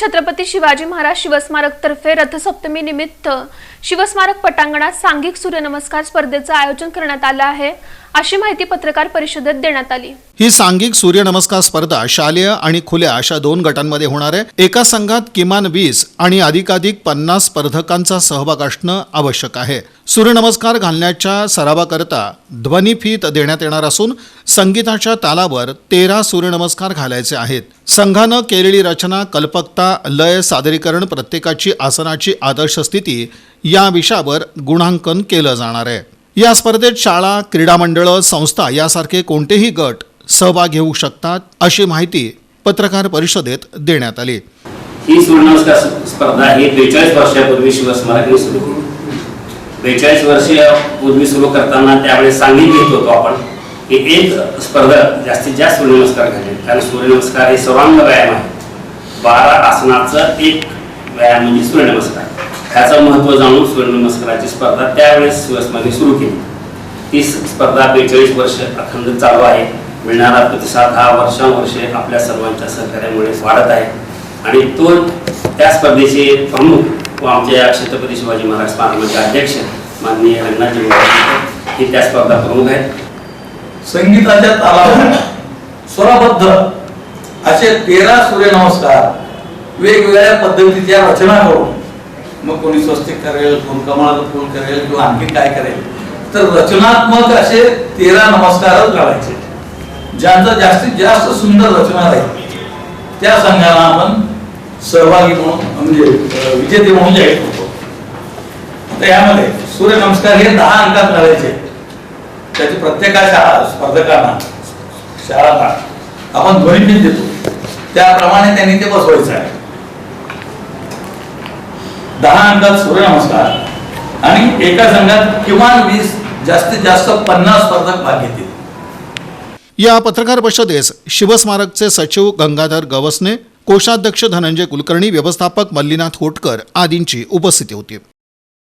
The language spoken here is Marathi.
छत्रपती शिवाजी महाराज शिवस्मारक तर्फे रथसप्तमी निमित्त शिवस्मारक पटांगणात सांघिक सूर्यनमस्कार स्पर्धेचं आयोजन करण्यात आलं आहे. अशी माहिती पत्रकार परिषदेत देण्यात आली. ही सांघिक सूर्यनमस्कार स्पर्धा शालेय आणि खुल्या अशा दोन गटांमध्ये होणार आहे. एका संघात किमान वीस आणि अधिकाधिक पन्नास स्पर्धकांचा सहभाग असणं आवश्यक आहे. सूर्यनमस्कार घालण्याच्या सरावाकरता ध्वनिफीत देण्यात येणार असून संगीताच्या तालावर तेरा सूर्यनमस्कार घालायचे आहेत. संघानं केलेली रचना कल्पकता लय सादरीकरण प्रत्येकाची आसनाची आदर्श स्थिती या विषयावर गुणांकन केलं जाणार आहे. या स्पर्धेत शाळा क्रीडा मंडळं संस्था यासारखे कोणतेही गट सहभाग घेऊ शकतात अशी माहिती पत्रकार परिषदेत देण्यात आली. ही सूर्यनमस्कार स्पर्धा ही बेचाळीस वर्षापूर्वी शिवस्मारकने सुरू केली. बेचाळीस वर्षापूर्वी सुरू करताना त्यावेळेस सांगित घेत होतो आपण. की एक स्पर्धा जास्तीत जास्त सूर्यनमस्कार घालेल कारण सूर्यनमस्कार हे सर्वांग व्यायाम आहे. बारा आसनाचं एक व्यायाम म्हणजे सूर्यनमस्कार. ह्याचं महत्त्व जाणून सूर्यनमस्काराची स्पर्धा त्यावेळेस सुरसमध्ये सुरू केली. ती स्पर्धा बेचाळीस वर्ष अखंड चालू आहे. मिळणारा प्रतिसाद हा वर्षानुवर्षे आपल्या सर्वांच्या सहकार्यामुळे वाढत आहे. आणि तो त्या स्पर्धेचे प्रमुख व आमच्या छत्रपती शिवाजी महाराज स्मारकाचे अध्यक्ष माननीय अण्णाजी हे त्या स्पर्धा प्रमुख आहेत. संगीताच्या तालावर स्वरबद्ध असे तेरा सूर्यनमस्कार वेगवेगळ्या पद्धतीच्या रचना करून मग कोणी स्वस्तिक करेल कोण कमळाचं फूल करेल किंवा आणखी काय करेल तर रचनात्मक असे तेरा नमस्कारच घालायचे. ज्यांचं जास्तीत जास्त सुंदर रचना राहील त्या संघाला आपण सहभागी म्हणून म्हणजे विजेते म्हणून जाहीर करतो. यामध्ये सूर्यनमस्कार हे दहा अंकात घालायचे. त्याची प्रत्येका शाळा स्पर्धकांना शाळांना आपण ध्वनिफीत देतो. त्याप्रमाणे त्यांनी ते बसवायचं आहे. दहा अंकात सूर्यनमस्कार आणि एका संघात किमान वीस जास्तीत जास्त पन्नास स्पर्धक भाग घेतील. या पत्रकार परिषदेस शिवस्मारकचे सचिव गंगाधर गवसने कोषाध्यक्ष धनंजय कुलकर्णी व्यवस्थापक मल्लीनाथ होटकर आदींची उपस्थिती होती.